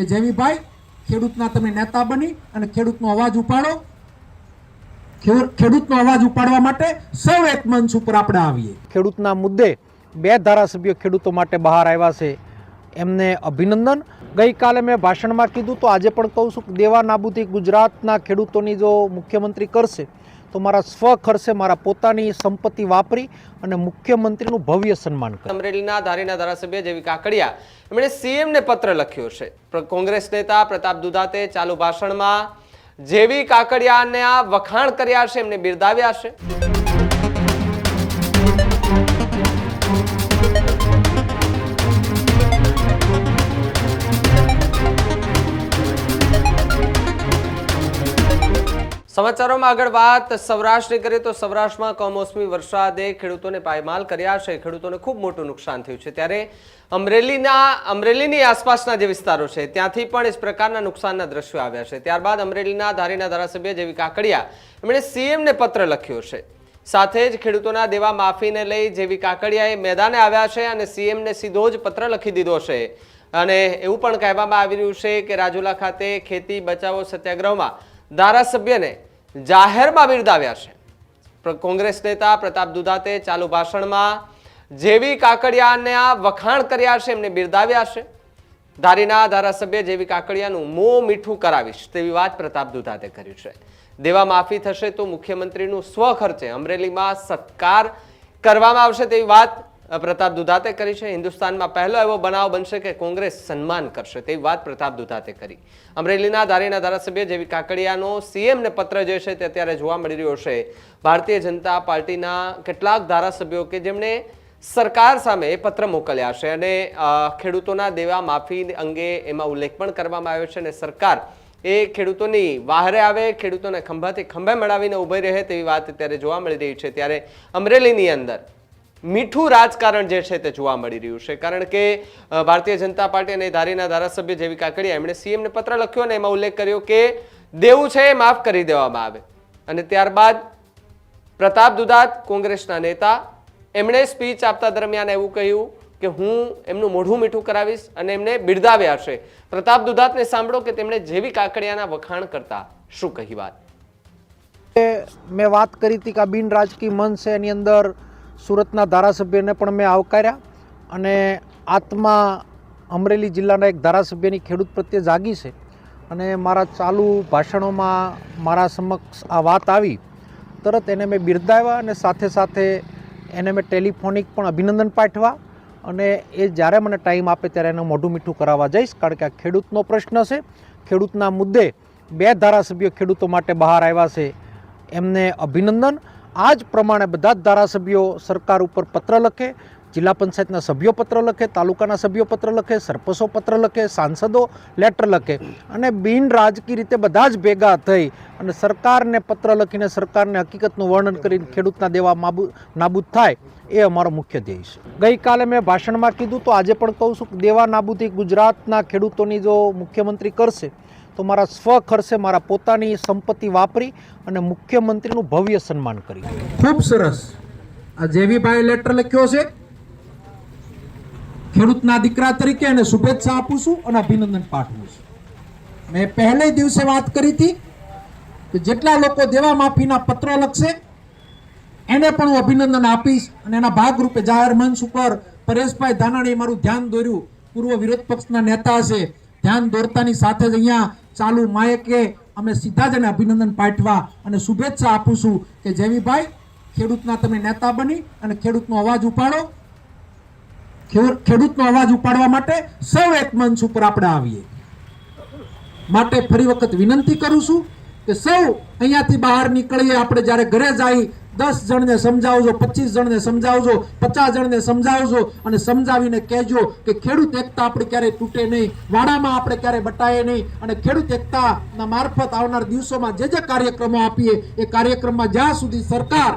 કે જેવીભાઈ ખેડૂતના તમે નેતા બની અને ખેડૂતનો અવાજ ઉપાડો. ખેડૂ- ખેડૂતનો અવાજ ઉપાડવા માટે સૌ એક મંચ ઉપર આપણે આવીએ. ખેડૂતના મુદ્દે બે ધારાસભ્યો ખેડૂતો માટે બહાર આવ્યા છે. એમને અભિનંદન. ગઈકાલે મેં ભાષણમાં કીધું તો આજે પણ કહું છું દેવા નાબૂદી ગુજરાતના ખેડૂતોની જો મુખ્યમંત્રી કરશે તો મારા સ્વ ખર્ચે મારા પોતાની સંપત્તિ વાપરી અને મુખ્યમંત્રીનું ભવ્ય સન્માન કર્યું. અમરેલીના ધારીના ધારાસભ્ય જેવી કાકડિયા એમણે સીએમને પત્ર લખ્યો છે. કોંગ્રેસ નેતા પ્રતાપ દુધાતે ચાલુ ભાષણમાં જેવી કાકડિયાને વખાણ કર્યા છે, એમને બિરદાવ્યા છે. સમાચારોમાં આગળ વાત. સૌરાષ્ટ્રની કરીએ તો સૌરાષ્ટ્રમાં કમોસમી વરસાદે ખેડૂતોને પાયમાલ કર્યા છે. ખેડૂતોને ખૂબ મોટું નુકસાન થયું છે. ત્યારે અમરેલીના, અમરેલીની આસપાસના જે વિસ્તારો છે, ત્યાંથી પણ એ પ્રકારના નુકસાનના દ્રશ્યો આવ્યા છે. ત્યારબાદ અમરેલીના ધારીના ધારાસભ્ય જેવી કાકડિયા, એમણે સીએમને પત્ર લખ્યો છે. સાથે જ ખેડૂતોના દેવા માફીને લઈ જેવી કાકડિયાએ મેદાને આવ્યા છે અને સીએમને સીધો જ પત્ર લખી દીધો છે. અને એવું પણ કહેવામાં આવી રહ્યું છે કે રાજુલા ખાતે ખેતી બચાવો સત્યાગ્રહમાં ધારાસભ્યને જાહેરમાં બિરદાવ્યા છે. કોંગ્રેસ નેતા પ્રતાપ દુધાતે ચાલુ ભાષણમાં જેવી કાકડિયાને આ વખાણ કર્યા છે, એમને બિરદાવ્યા છે. ધારીના ધારાસભ્ય જેવી કાકડિયાનું મોં મીઠું કરાવીશ તેવી વાત પ્રતાપ દુધાતે કરી છે. દેવા માફી થશે તો મુખ્યમંત્રીનું સ્વ ખર્ચે અમરેલીમાં સત્કાર કરવામાં આવશે તેવી વાત પ્રતાપ દુધાતે કરી છે. હિન્દુસ્તાનમાં પહેલો એવો બનાવ બનશે કે કોંગ્રેસ સન્માન કરશે. તેવી વાત પ્રતાપ દુધાતે કરી. અમરેલીના ધારીના ધારાસભ્ય જેવી કાકડિયાનો સીએમને પત્ર જે છે તે અત્યારે જોવા મળી રહ્યો છે. ભારતીય જનતા પાર્ટીના કેટલાક ધારાસભ્યો કે જેમણે સરકાર સામે એ પત્ર મોકલ્યા છે અને ખેડૂતોના દેવા માફી અંગે એમાં ઉલ્લેખ પણ કરવામાં આવ્યો છે અને સરકાર એ ખેડૂતોની વાહરે આવે, ખેડૂતોને ખંભાથી ખંભે મળાવીને ઊભી રહે તેવી વાત અત્યારે જોવા મળી રહી છે. ત્યારે અમરેલીની અંદર મીઠું રાજકારણ જે છે તે જોવા મળી રહ્યું છે. કારણ કે ભારતીય જનતા પાર્ટી અને ધારીના ધારાસભ્ય જેવી કાકડિયા, એમણે સીએમને પત્ર લખ્યો અને એમાં ઉલ્લેખ કર્યો કે દેવું છે એ માફ કરી દેવામાં આવે. અને ત્યારબાદ પ્રતાપ દુદાત, કોંગ્રેસના નેતા, એમણે સ્પીચ આપતા દરમિયાન એવું કહ્યું કે હું એમનું મોઢું મીઠું કરાવીશ અને એમને બિરદાવ્યા છે. પ્રતાપ દુધાતને સાંભળો કે તેમણે જેવી કાકડિયાના વખાણ કરતા શું કહી વાત? મેં વાત કરી હતી કે બિન રાજકીય મંચ છે, એની અંદર સુરતના ધારાસભ્યને પણ મેં આવકાર્યા અને આત્મા અમરેલી જિલ્લાના એક ધારાસભ્યની ખેડૂત પ્રત્યે જાગી છે અને મારા ચાલુ ભાષણોમાં મારા સમક્ષ આ વાત આવી. તરત એને મેં બિરદાવ્યા અને સાથે સાથે એને મેં ટેલિફોનિક પણ અભિનંદન પાઠવા અને એ જ્યારે મને ટાઈમ આપે ત્યારે એને મોઢું મીઠું કરાવવા જઈશ કારણ કે આ ખેડૂતનો પ્રશ્ન છે. ખેડૂતના મુદ્દે બે ધારાસભ્યો ખેડૂતો માટે બહાર આવ્યા છે. એમને અભિનંદન આ જ પ્રમાણે બધા જ ધારાસભ્યો સરકાર ઉપર પત્ર લખે, જિલ્લા પંચાયતના સભ્યો પત્ર લખે, તાલુકાના સભ્યો પત્ર લખે સરપંચો પત્ર લખે, સાંસદો લેટર લખે અને બિન રાજકીય રીતે બધા જ ભેગા થઈ અને સરકારને પત્ર લખીને સરકારને હકીકતનું વર્ણન કરીને ખેડૂતના દેવા નાબૂદ થાય, એ અમારો મુખ્ય ધ્યેય છે. ગઈકાલે મેં ભાષણમાં કીધું તો આજે પણ કહું છું દેવા નાબૂદી ગુજરાતના ખેડૂતોની જો મુખ્યમંત્રી કરશે તો મારા સ્વ ખર્ચે મારા પોતાની સંપત્તિ વાપરી અને મુખ્યમંત્રીનું ભવ્ય સન્માન કરી ખૂબ સરસ. આ જેવીભાઈ લેટર લખ્યો છે, ખેડૂતના દીકરા તરીકે અને શુભેચ્છા આપું છું અને અભિનંદન પાઠવું છું. મેં પહેલે દિવસે વાત કરી હતી કે જેટલા લોકો દેવા માફીના પત્રો લખશે, એને પણ હું અભિનંદન આપીશ અને એના ભાગરૂપે જાહેર મંચ ઉપર પરેશભાઈ ધાનાણીએ મારું ધ્યાન દોર્યું. પૂર્વ વિરોધ પક્ષના નેતા છે ધ્યાન દોરતાની સાથે જ અહીંયા ચાલુ માયકે અમે સીધા જ એને અભિનંદન પાઠવા અને શુભેચ્છા આપું છું કે જેવીભાઈ, ખેડૂતના તમે નેતા બની અને ખેડૂતનો અવાજ ઉપાડો. ખેડૂતનો અવાજ ઉપાડવા માટે સૌ એક મંચ ઉપર આપણે આવીએ. માટે ફરી વખત વિનંતી કરું છું કે સૌ અહીંયાથી બહાર નીકળીએ. આપણે જ્યારે ઘરે જઈ દસ જણને સમજાવજો, પચીસ જણને સમજાવજો, પચાસ જણને સમજાવજો અને સમજાવીને કહેજો કે ખેડૂત એકતા આપણે ક્યારેય તૂટે નહીં, વાડામાં આપણે ક્યારેય બટાઈએ નહીં અને ખેડૂત એકતાના મારફત આવનાર દિવસોમાં જે જે કાર્યક્રમો આપીએ, એ કાર્યક્રમમાં જ્યાં સુધી સરકાર